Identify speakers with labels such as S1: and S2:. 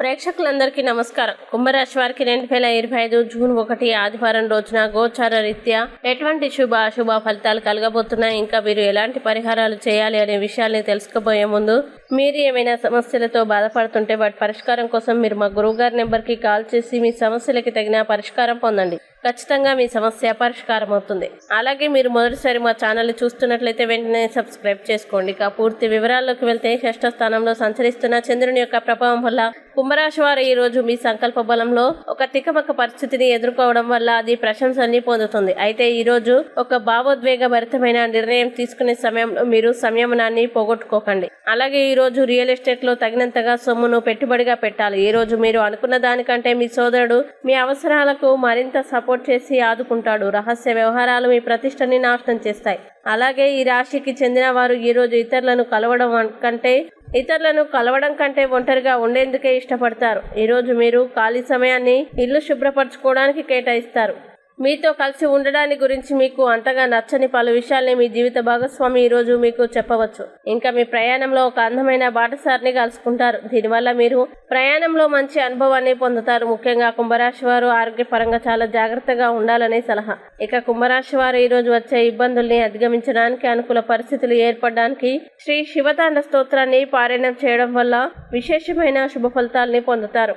S1: ప్రేక్షకులందరికీ నమస్కారం. కుంభరాశి వారికి రెండు వేల ఇరవై ఐదు జూన్ ఒకటి ఆదివారం రోజున గోచార రీత్యా ఎటువంటి శుభ అశుభ ఫలితాలు కలగబోతున్నాయి? ఇంకా మీరు ఎలాంటి పరిహారాలు చేయాలి అనే విషయాల్ని తెలుసుకోబోయే ముందు మీరు ఏమైనా సమస్యలతో బాధపడుతుంటే వాటి పరిష్కారం కోసం మీరు మా గురువుగారి నెంబర్కి కాల్ చేసి మీ సమస్యలకి తగిన పరిష్కారం పొందండి. ఖచ్చితంగా మీ సమస్య పరిష్కారం అవుతుంది అలాగే మీరు మొదటిసారి మా ఛానల్ని చూస్తున్నట్లయితే వెంటనే సబ్స్క్రైబ్ చేసుకోండి. ఇక పూర్తి వివరాల్లోకి వెళ్తే షష్ఠ స్థానంలో సంచరిస్తున్న చంద్రుని యొక్క ప్రభావం వల్ల కుంభరాశి వారు ఈ రోజు మీ సంకల్ప బలంలో ఒక తికమక పరిస్థితిని ఎదుర్కోవడం వల్ల అది ప్రశంసల్ని పొందుతుంది. అయితే ఈ రోజు ఒక భావోద్వేగ భరితమైన నిర్ణయం తీసుకునే సమయంలో మీరు సంయమనాన్ని పోగొట్టుకోకండి. అలాగే ఈ రోజు రియల్ ఎస్టేట్లో తగినంతగా సొమ్మును పెట్టుబడిగా పెట్టాలి. ఈ రోజు మీరు అనుకున్న దానికంటే మీ సోదరుడు మీ అవసరాలకు మరింత సప్ సపోర్ట్ చేసి ఆదుకుంటాడు. రహస్య వ్యవహారాలు మీ ప్రతిష్టని నాశనం చేస్తాయి. అలాగే ఈ రాశికి చెందిన వారు ఈరోజు ఇతరులను కలవడం కంటే ఇతరులను కలవడం కంటే ఒంటరిగా ఉండేందుకే ఇష్టపడతారు. ఈరోజు మీరు ఖాళీ సమయాన్ని ఇల్లు శుభ్రపరచుకోవడానికి కేటాయిస్తారు. మీతో కలిసి ఉండడాన్ని గురించి మీకు అంతగా నచ్చని పలు విషయాల్ని మీ జీవిత భాగస్వామి ఈ రోజు మీకు చెప్పవచ్చు. ఇంకా మీ ప్రయాణంలో ఒక అందమైన బాటసారిని కలుసుకుంటారు. దీనివల్ల మీరు ప్రయాణంలో మంచి అనుభవాన్ని పొందుతారు. ముఖ్యంగా కుంభరాశి వారు ఆరోగ్యపరంగా చాలా జాగ్రత్తగా ఉండాలనే సలహా. ఇక కుంభరాశి వారు ఈరోజు వచ్చే ఇబ్బందుల్ని అధిగమించడానికి అనుకూల పరిస్థితులు ఏర్పడడానికి శ్రీ శివతాండ స్తోత్రాన్ని పారాయణం చేయడం వల్ల విశేషమైన శుభ ఫలితాల్ని పొందుతారు.